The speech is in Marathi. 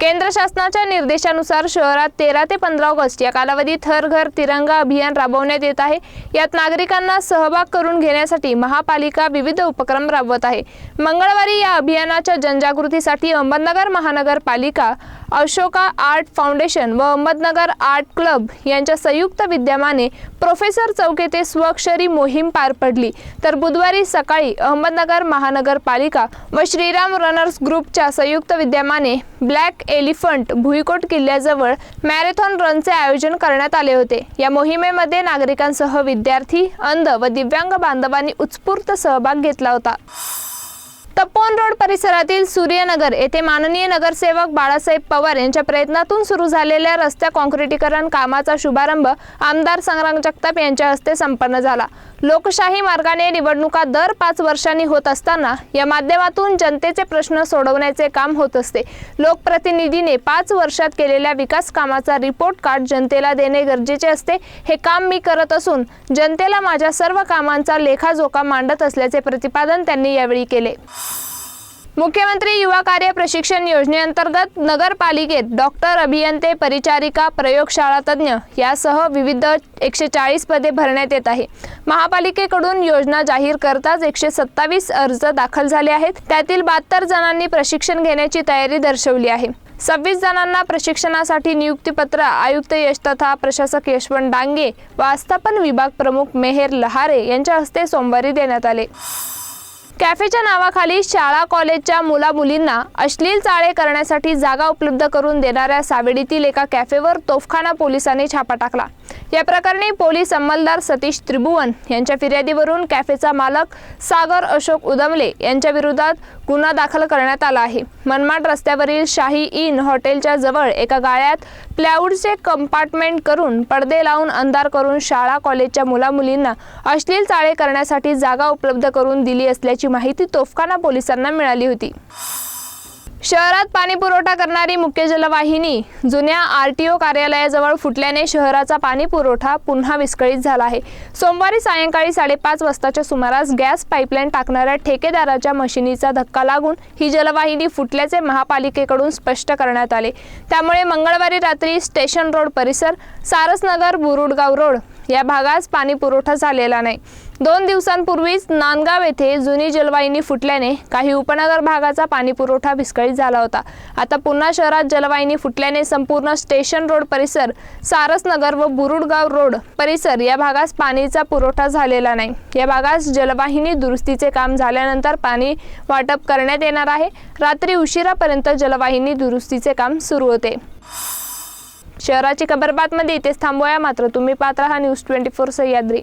केंद्र शासनाच्या निर्देशानुसार शहरात तेरा ते पंधरा ऑगस्ट या कालावधीत हर घर तिरंगा अभियान राबवण्यात येत आहे. यात नागरिकांना सहभाग करून घेण्यासाठी महापालिका विविध उपक्रम राबवत आहे. मंगळवारी या अभियानाच्या जनजागृतीसाठी अहमदनगर महानगरपालिका अशोका आर्ट फाउंडेशन व अहमदनगर आर्ट क्लब यांच्या संयुक्त विद्यमाने प्रोफेसर चौक येथे स्वक्षरी मोहीम पार पडली. तर बुधवारी सकाळी अहमदनगर महानगरपालिका व श्रीराम रनर्स ग्रुपच्या संयुक्त विद्यमाने ब्लॅक एलिफंट भुईकोट किल्ल्याजवळ मॅरेथॉन रनचे आयोजन करण्यात आले होते. या मोहिमेमध्ये नागरिकांसह विद्यार्थी अंध व दिव्यांग बांधवांनी उत्स्फूर्त सहभाग घेतला होता. तपोन रोड परिसरातील सूर्यनगर येथे माननीय नगरसेवक बाळासाहेब पवार यांच्या प्रयत्नातून सुरू झालेल्या रस्त्या काँक्रिटीकरण कामाचा शुभारंभ आमदार संग्राम जगताप यांच्या हस्ते संपन्न झाला. लोकशाही मार्गाने निवडणुका दर पाच वर्षांनी होत असताना या माध्यमातून जनतेचे प्रश्न सोडवण्याचे काम होत असते. लोकप्रतिनिधीने पाच वर्षात केलेल्या विकास कामाचा रिपोर्ट कार्ड जनतेला देणे गरजेचे असते. हे काम मी करत असून जनतेला माझ्या सर्व कामांचा लेखाजोखा मांडत असल्याचे प्रतिपादन त्यांनी यावेळी केले. मुख्यमंत्री युवा कार्य प्रशिक्षण योजनेअंतर्गत नगरपालिकेत डॉक्टर अभियंते परिचारिका प्रयोगशाळा तज्ज्ञ यासह विविध एकशे चाळीस पदे भरण्यात येत आहे. महापालिकेकडून योजना जाहीर करताच एकशे सत्तावीस अर्ज दाखल झाले आहेत. त्यातील बहात्तर जणांनी प्रशिक्षण घेण्याची तयारी दर्शवली आहे. सव्वीस जणांना प्रशिक्षणासाठी नियुक्तीपत्र आयुक्त यश तथा प्रशासक यशवंत डांगे व आस्थापन विभाग प्रमुख मेहेर लहारे यांच्या हस्ते सोमवारी देण्यात आले. कॅफेच्या नावाखाली शाळा कॉलेजच्या मुला मुलींना अश्लील चाळे करण्यासाठी जागा उपलब्ध करून देणाऱ्या सावेडीतील एका कॅफेवर तोफखाना पोलिसांनी छापा टाकला. या प्रकरणी पोलीस अंमलदार सतीश त्रिभुवन यांच्या फिर्यादीवरून कॅफेचा मालक सागर अशोक उदमले यांच्या विरोधात गुन्हा दाखल करण्यात आला आहे. मनमाड रस्त्यावरील शाही इन हॉटेलच्या जवळ एका गाळ्यात प्लॅवूडचे कंपार्टमेंट करून पडदे लावून अंधार करून शाळा कॉलेजच्या मुलामुलींना अश्लील चाळे करण्यासाठी जागा उपलब्ध करून दिली असल्याची माहिती तोफखाना पोलिसांना मिळाली होती. शहरात पाणी पुरवठा करणारी मुख्य जलवाहिनी जुन्या आर टी ओ कार्यालयाजवळ फुटल्याने शहराचा पाणी पुरवठा पुन्हा विस्कळीत झाला आहे. सोमवारी सायंकाळी साडेपाच वाजताच्या सुमारास गॅस पाईपलाईन टाकणाऱ्या ठेकेदाराच्या मशिनीचा धक्का लागून ही जलवाहिनी फुटल्याचे महापालिकेकडून स्पष्ट करण्यात आले. त्यामुळे मंगळवारी रात्री स्टेशन रोड परिसर सारसनगर बुरुडगाव रोड या भागास पाणी पुरवठा झालेला नाही. दोन दिवसांपूर्वीच नांदगाव येथे जुनी जलवाहिनी फुटल्याने काही उपनगर भागाचा पाणीपुरवठा विस्कळीत झाला होता. आता पुन्हा शहरात जलवाहिनी फुटल्याने संपूर्ण स्टेशन रोड परिसर सारसनगर व बुरुडगाव रोड परिसर या भागास पाणीचा पुरवठा झालेला नाही. या भागास जलवाहिनी दुरुस्तीचे काम झाल्यानंतर पाणी वाटप करण्यात येणार आहे. रात्री उशिरापर्यंत जलवाहिनी दुरुस्तीचे काम सुरू होते. शहराची खबरबातमध्ये इथेच थांबूया. मात्र तुम्ही पात्र हा न्यूज ट्वेंटी फोर सह्याद्री.